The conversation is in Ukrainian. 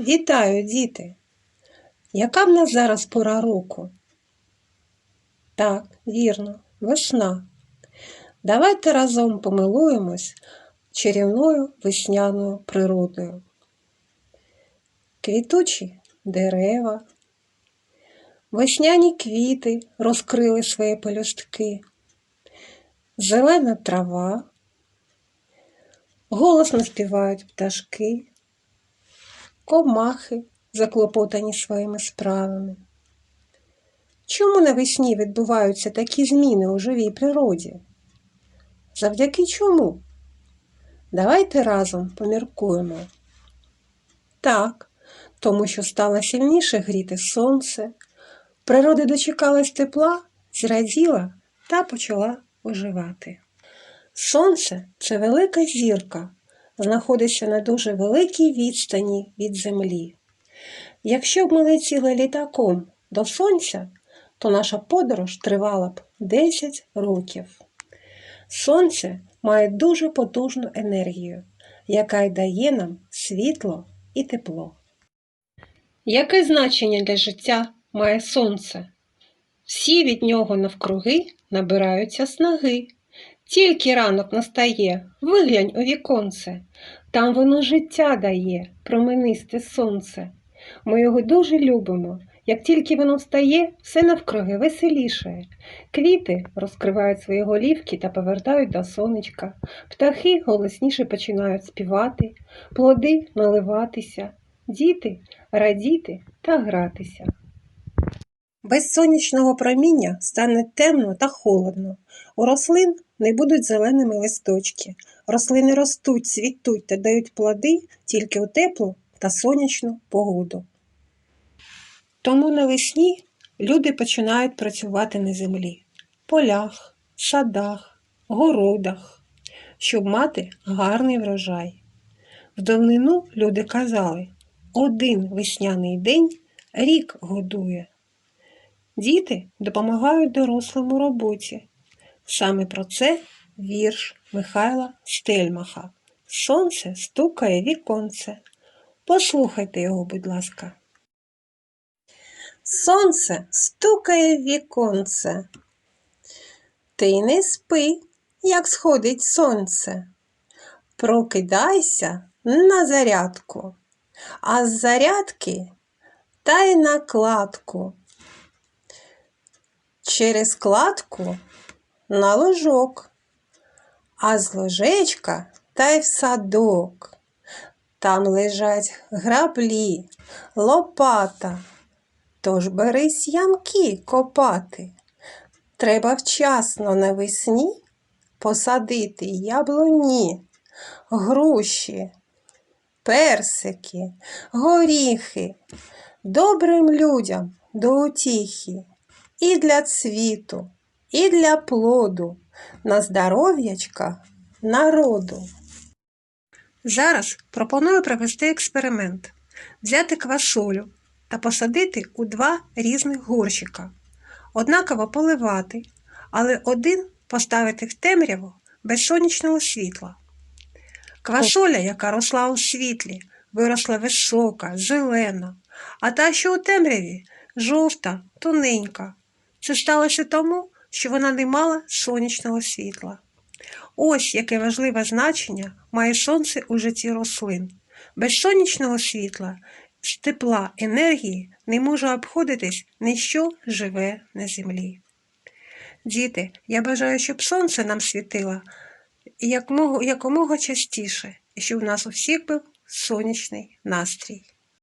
Вітаю, діти! Яка в нас зараз пора року? Так, вірно, весна. Давайте разом помилуємось чарівною весняною природою. Квітучі дерева, весняні квіти розкрили свої пелюстки, зелена трава, голосно співають пташки комахи, заклопотані своїми справами. Чому навесні відбуваються такі зміни у живій природі? Завдяки чому? Давайте разом поміркуємо. Так, тому що стало сильніше гріти сонце, природа дочекалась тепла, зраділа та почала оживати. Сонце це велика зірка, знаходиться на дуже великій відстані від Землі. Якщо б ми летіли літаком до Сонця, то наша подорож тривала б 10 років. Сонце має дуже потужну енергію, яка й дає нам світло і тепло. Яке значення для життя має сонце? Всі від нього навкруги набираються снаги. Тільки ранок настає, виглянь у віконце, там воно життя дає, променисте сонце. Ми його дуже любимо. Як тільки воно встає, все навкруги веселішає. Квіти розкривають свої голівки та повертають до сонечка. Птахи голосніше починають співати, плоди наливатися, діти радіти та гратися. Без сонячного проміння стане темно та холодно. У рослин не будуть зеленими листочки. Рослини ростуть, цвітуть та дають плоди тільки у теплу та сонячну погоду. Тому навесні люди починають працювати на землі, полях, садах, городах, щоб мати гарний врожай. В давнину люди казали, один весняний день рік годує. Діти допомагають дорослим у роботі. Саме про це вірш Михайла Стельмаха. Сонце стукає віконце. Послухайте його, будь ласка. Сонце стукає віконце. Ти не спи, як сходить сонце. Прокидайся на зарядку, а з зарядки та й на кладку. Через кладку на ложок, а з ложечка та й в садок. Там лежать граблі, лопата. Тож берись ямки копати. Треба вчасно навесні посадити яблуні, груші, персики, горіхи, добрим людям до утіхи і для цвіту, і для плоду, на здоров'ячка народу. Зараз пропоную провести експеримент. Взяти квасолю та посадити у два різних горщика. Однаково поливати, але один поставити в темряву без сонячного світла. Квасоля, яка росла у світлі, виросла висока, зелена, а та, що у темряві, жовта, тоненька. Це сталося тому, що вона не мала сонячного світла. Ось яке важливе значення має сонце у житті рослин. Без сонячного світла, тепла енергії не може обходитись ніщо живе на землі. Діти, я бажаю, щоб сонце нам світило якомога частіше, і щоб у нас у всіх був сонячний настрій.